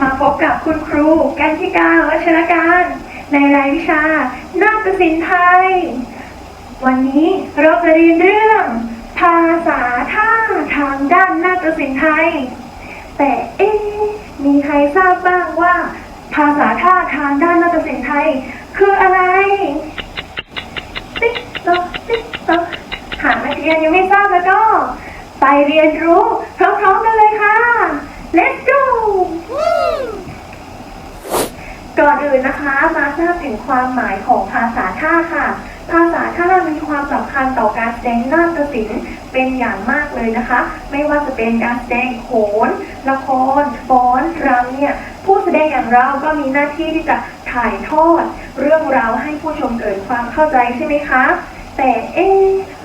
มาพบกับคุณครูกันธิกาวัชรการ ในรายวิชา นาฏศิลป์ไทย วันนี้เราจะเรียนเรื่อง ภาษาท่าทางด้านนาฏศิลป์ไทย แต่เอ๊มีใครทราบบ้างว่า ภาษาท่าทางด้านนาฏศิลป์ไทย คืออะไร ติ๊กต๊อกติ๊กต๊อกหากนักเรียนยังไม่ทราบแล้วก็ ไปเรียนรู้พร้อมๆกันเลยค่ะ let's go ก่อนะคะ มาทราบถึงความหมายของภาษาท่าค่ะ ภาษาท่ามีความสำคัญต่อการแสดงนาฏศิลป์เป็นอย่างมากเลยนะคะ ไม่ว่าจะเป็นการแสดงโขน ละครฟ้อนรำเนี่ยผู้แสดงอย่างเราก็มีหน้าที่ที่จะถ่ายทอด เรื่องราวให้ผู้ชมเกิดความเข้าใจใช่ไหมคะ แต่เอ๊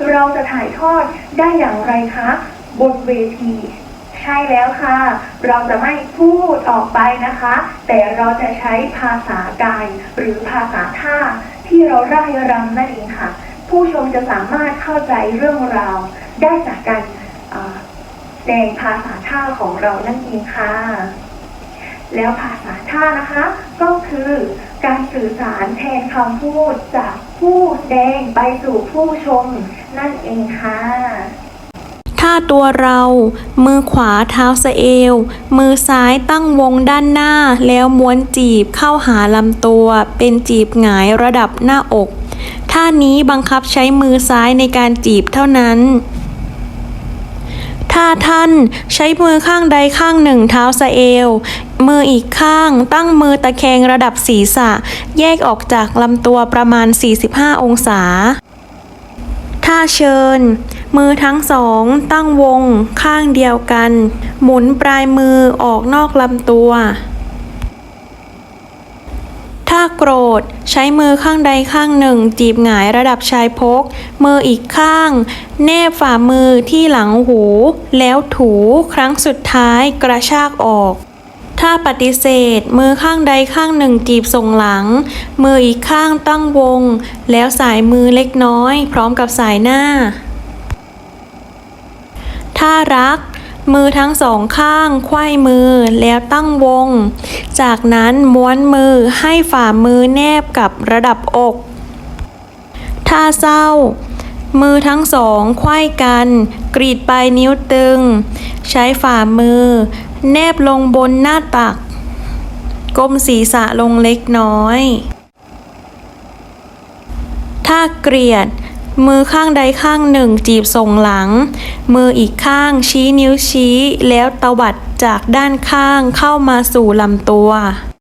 เราจะถ่ายทอดได้อย่างไรคะ บนเวที ใช่แล้วค่ะ เราจะไม่พูดออกไปนะคะ แต่เราจะใช้ภาษากายหรือภาษาท่าที่เราร่ายรำนั่นเองค่ะ ผู้ชมจะสามารถเข้าใจเรื่องราวได้จากการแสดงภาษาท่าของเรานั่นเองค่ะ แล้วภาษาท่านะคะ ก็คือการสื่อสารแทนคำพูดจากผู้แสดงไปสู่ผู้ชมนั่นเองค่ะ ท่าตัวเรา มือขวาเท้าสะเอว มือซ้ายตั้งวงด้านหน้า แล้วม้วนจีบเข้าหาลำตัว เป็นจีบหงายระดับหน้าอกท่านี้บังคับใช้มือซ้ายในการจีบเท่านั้นถ้าท่านใช้มือข้างใดข้างหนึ่งเท้าสะเอว มืออีกข้างตั้งมือตะแคงระดับศีรษะ แยกออกจากลำตัวประมาณ 45 องศา ท่าเชิญ มือทั้งสองตั้งวงข้างเดียวกัน หมุนปลายมือออกนอกลำตัว ถ้าโกรธใช้มือข้างใดข้างหนึ่ง จีบหงายระดับชายพก มืออีกข้าง แนบฝ่ามือที่หลังหู แล้วถูครั้งสุดท้ายกระชากออก ถ้าปฏิเสธ มือข้างใดข้างหนึ่งจีบส่งหลัง มืออีกข้างตั้งวง แล้วสายมือเล็กน้อย พร้อมกับสายหน้า ถ้ารัก มือทั้งสองข้างไขว้มือแล้วตั้งวง จากนั้นม้วนมือให้ฝ่ามือแนบกับระดับอกถ้าเศร้า มือทั้งสองไขว้กัน กรีดปลายนิ้วตึง ใช้ฝ่ามือ แนบลงบนหน้าตัก ก้มศีรษะลงเล็กน้อยถ้าเกลียด มือข้างใดข้างหนึ่งจีบส่งหลัง มืออีกข้างชี้นิ้วชี้ แล้วตวัดจากด้านข้างเข้ามาสู่ลำตัว